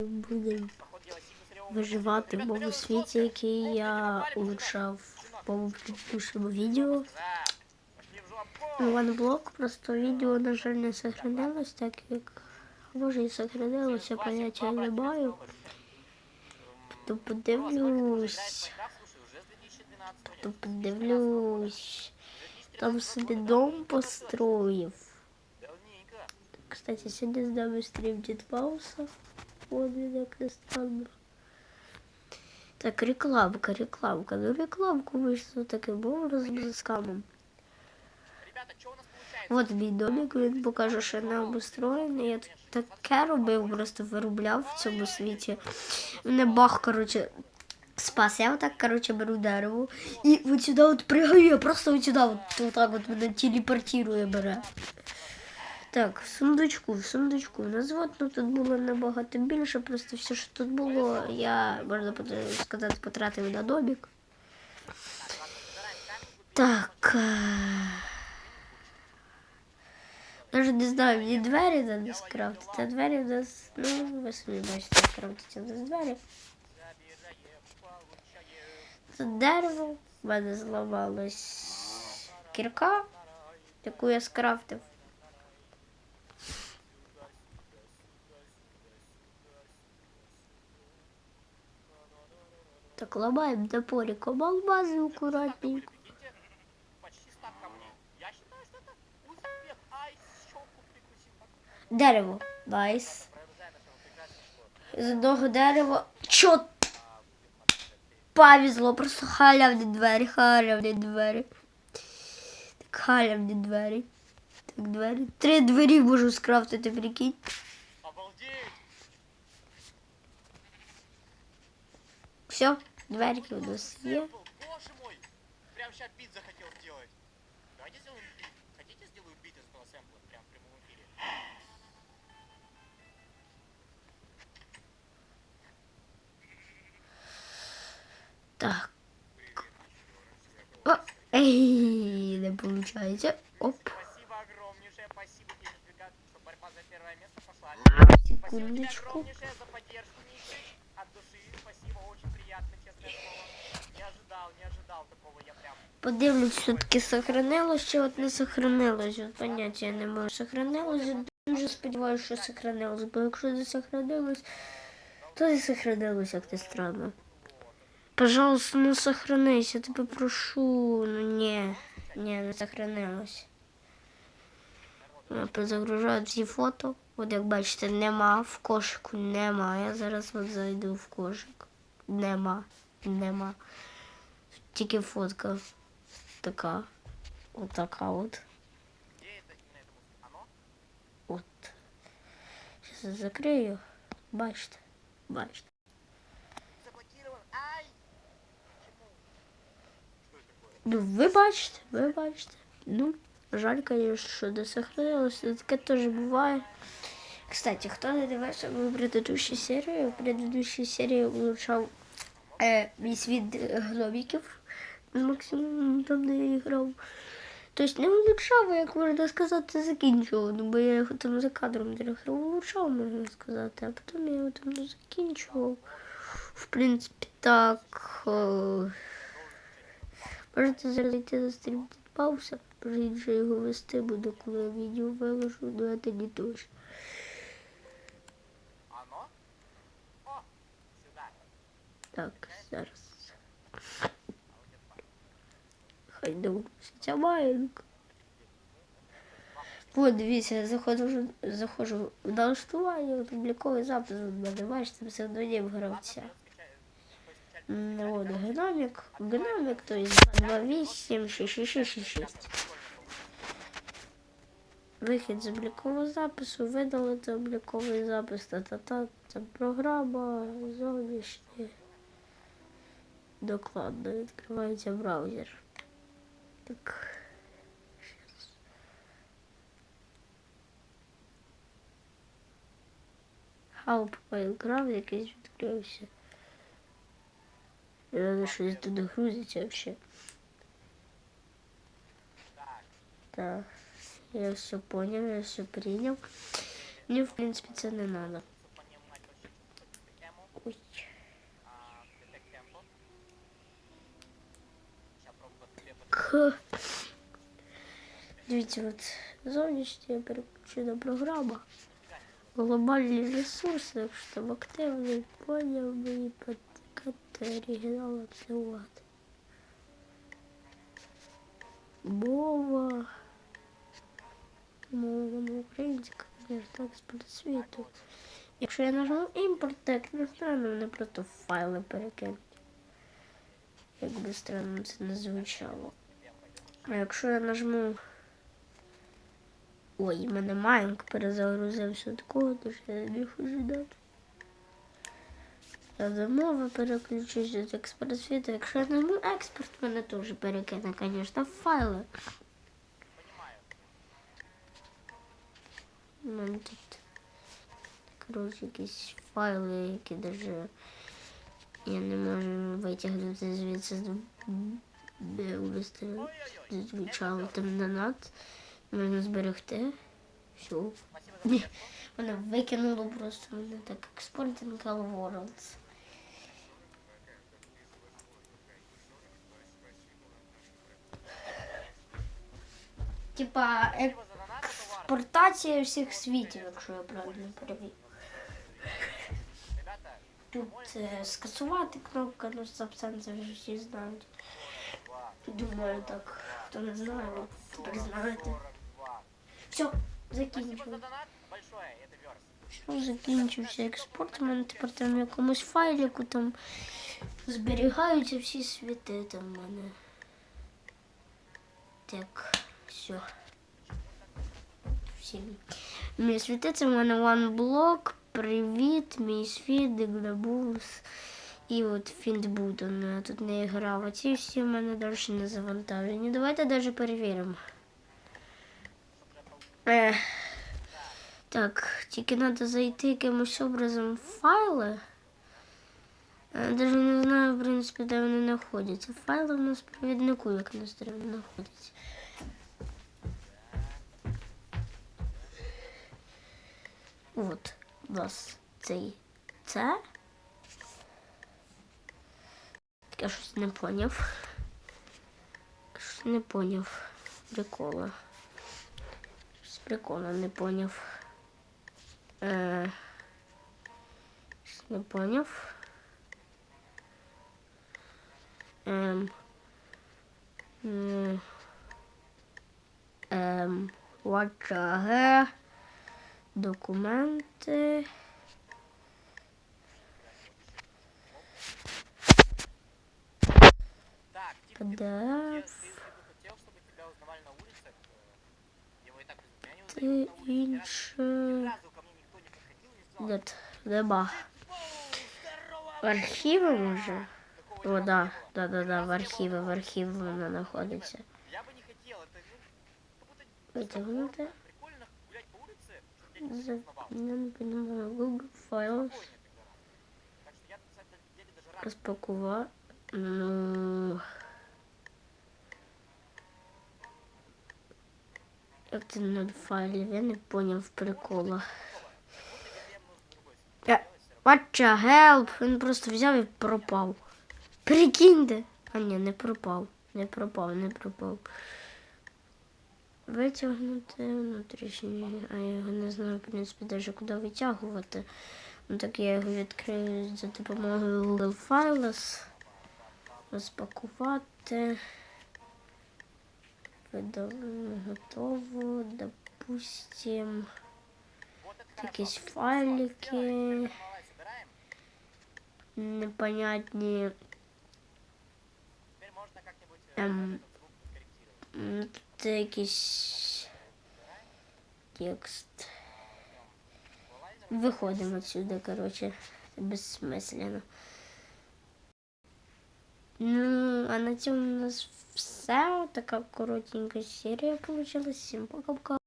будемо виживати в моєму світі, який я улучшав в моєму предыдущому відео. Ванблок просто відео, на жаль, не сохранилось, так як може і сохранилося, поняття не маю. То подивлюсь. То подивлюсь. Там собі дом построїв. Кстати, сьогодні з нами стрім Дід Він як не странно. Так, рекламка, рекламка. Ну рекламку вийшло таким образом з камом. От мій домик, він покаже, що не обустроєний. Я тут таке робив, просто виробляв в цьому світі. Мене бах, коротше, спас. Я отак, коротше, беру дерево. І от сюди от пригаю, я просто от сюди от, отак от мене телепортує бере. Так, в сундучку, в сундучку. Назвати ну, тут було набагато більше, просто все, що тут було, я, можна сказати, потратив на домик. Так. е, Навіть не знаю, мені двері треба скрафтити. А двері в нас, ну, ви самі бачите, як крафтиться у нас двері. Тут дерево, в мене зламалась кірка, яку я скрафтив. Это успех. Ай, щелку прикусил. Дерево. Найс. З одного дерева. Чо? Повезло, просто халявні двері, халявні двері. Так, халявні двері. Так, двері. Три двері можу скрафтити, прикинь. Обалдеть! Все, дверки у нас є. Сэмпл, боже мой! Прям сейчас бит захотел сделать. Давайте сделаем бит. Хотите сделаю бит из этого сэмпла? Прям в прямом эфире. Так. О, ей, не получається. Оп. Спасибо огромнейшее, спасибо тебе, что борьба за первое место пошла. Спасибо тебе Секундочку. огромнейшее за поддержку, Мишек. От души, спасибо, очень приятно, честное слово. Не ожидал, не ожидал такого, я прям... Подивлюсь, все-таки сохранилось, чи от не сохранилось. От поняття я не можу. Сохранилось, я дуже сподіваюся, що сохранилось. Бо якщо не сохранилось, то не сохранилось, як не странно. Пожалуйста, ну сохранись, я тебе прошу. Ну ні, ні, не сохранилось. Я перезагружаю всі фото. От як бачите, нема, в кошику нема. Я зараз от зайду в кошик. Нема, нема. Тільки фотка така. Отака от. Где это на этом? Оно? От. Зараз я закрию. Бачите. Бачите. Заблокирован. Ай! Почему? Что это такое? Ну, ви бачите, ви бачите. Ну, жаль, конечно, що не сохранилося. Таке теж буває. Кстати, хто не дивився мою предыдущу серію, в предыдущій серії улучшав е, мій світ гноміків з Максимом там не грав. Тобто не улучшав, як можна сказати, закінчував. Ну, бо я його там за кадром трохи улучшав, можна сказати, а потім я його там закінчував. В принципі, так. Е, Можете зараз йти на стрім може інше його вести буду, коли відео виложу, ну це не точно. Так, зараз. Хай довгося ця маленька. Дивіться, я заходжу, заходжу в налаштування, обліковий запис у мене, бачите, псевдонім гравця. От, геномік, геномік, то є 228 6666. Вихід з облікового запису, видалити обліковий запис, та-та-та, це програма, зовнішнє. Докладно відкривається браузер. Так. щас. Help Minecraft якийсь відкрився. Надо щось туди грузиться взагалі. Так. Так, я все понял, я все принял. Мне, в принципе, це не надо. Чтобы Понимать Х. Дивіться, от зовнішня переключена програма. Глобальні ресурси, якщо там активний, поняв мені потикати оригінал активувати. Мова. Мова на українська, звісно, експорт світу. Якщо я нажму імпорт, так не странно, мене просто файли перекинуть. Як би странно це не звучало. А якщо я нажму. Ой, в мене майнк перезагрузився такого, то що я не міг ожидати. Я до мови переключусь від експорт світу. Якщо я нажму експорт, мене теж перекине, звісно, в файли. У мене тут коротше якісь файли, які даже я не можу витягнути звідси з звучало там донат. Можна зберегти. Все. Мене викинуло просто мене так експортинг All Worlds. Типа експортація всіх світів, якщо я правильно перевів. Тут е, скасувати кнопка, ну це вже всі знають. Думаю, так. Хто не знає, тепер знаєте. 42. Все, закінчив. Все, закінчився експорт. У мене тепер там в якомусь файліку там зберігаються всі світи там в мене. Так, все. Всі. Мій світи це в мене OneBlock, привіт, мій світ, Дигнабус і от Фінтбутон. Я тут не грав, а ці всі в мене далі не завантажені. Давайте навіть перевіримо. Е, так, тільки треба зайти якимось образом в файли. Я навіть не знаю, в принципі, де вони знаходяться. Файли в нас в провіднику, як на стрімі знаходяться. От, у нас цей це. Так, Я щось не поняв. Щось не поняв. Прикола. Щось прикола не поняв. Е, щось не поняв. Ем. Ем. Ватчаге. Документи. подходил, не сказал. Нет, нема. «Оу, здорово, В архіві може? Такого О, ни разу да, не было. да, да, Ни да, разу в не архіві, было. в архіві вона знаходиться. Я бы не хотел, это ну, как будто Витягнути. прикольно гулять по улице, чтобы тебя никто За... не узнавал. Я не понимаю. Google Files. Спокойно тогда. Як це ноль файлів? Я не поняв прикола. Е, Ватча, help! Він просто взяв і пропав. Прикиньте. А ні, не пропав. Не пропав, не пропав. Витягнути внутрішній, а я його не знаю, в принципі, навіть куди витягувати. Ну так я його відкрию за допомогою Google. Розпакувати Видав- Готово. Допустим. Вот это Якісь хорошо. файлики. Давай собираем. Непонятні. Теперь можно как-нибудь э, Эм. этот звук подкорректировать. М, Тут якийсь текст. Виходимо отсюда, короче. Це безсмислено. Ну, а на цьому у нас все. Така коротенька серія вийшла. Всім пока-пока.